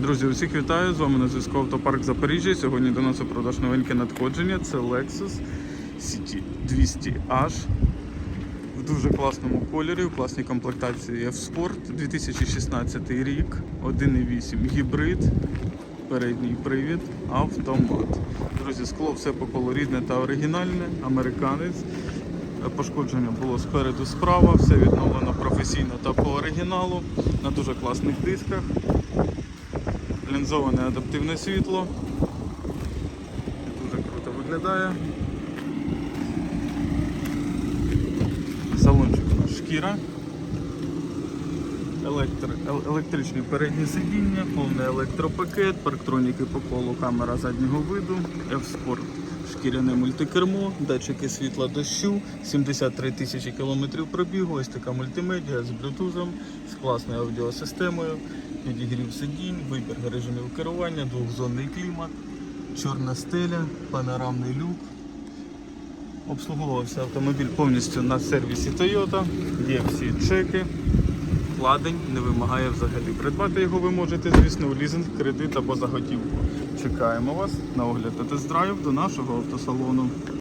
Друзі, усіх вітаю! З вами на зв'язку Автопарк Запоріжжя. Сьогодні до нас у продаж новеньке надходження. Це Lexus CT 200H в дуже класному кольорі, у класній комплектації F-Sport 2016 рік, 1.8 гібрид, передній привід, автомат. Друзі, скло все по колу рідне та оригінальне, американець. Пошкодження було спереду справа, все відновлено професійно та по оригіналу на дуже класних дисках лінзоване адаптивне світло. Дуже круто виглядає. Салончик у нас шкіра. Електр... Електричні передні сидіння, повний електропакет, парктроніки по колу, камера заднього виду, F-Sport, шкіряне мультикермо, датчики світла дощу, 73 тисячі кілометрів пробігу, ось така мультимедіа з блютузом, з класною аудіосистемою, підігрів сидінь, вибір режимів керування, двохзонний клімат, чорна стеля, панорамний люк. Обслуговувався автомобіль повністю на сервісі Toyota, є всі чеки. Вкладень не вимагає взагалі. Придбати його ви можете, звісно, у лізинг, кредит або заготівку. Чекаємо вас на огляд та тест-драйв до нашого автосалону.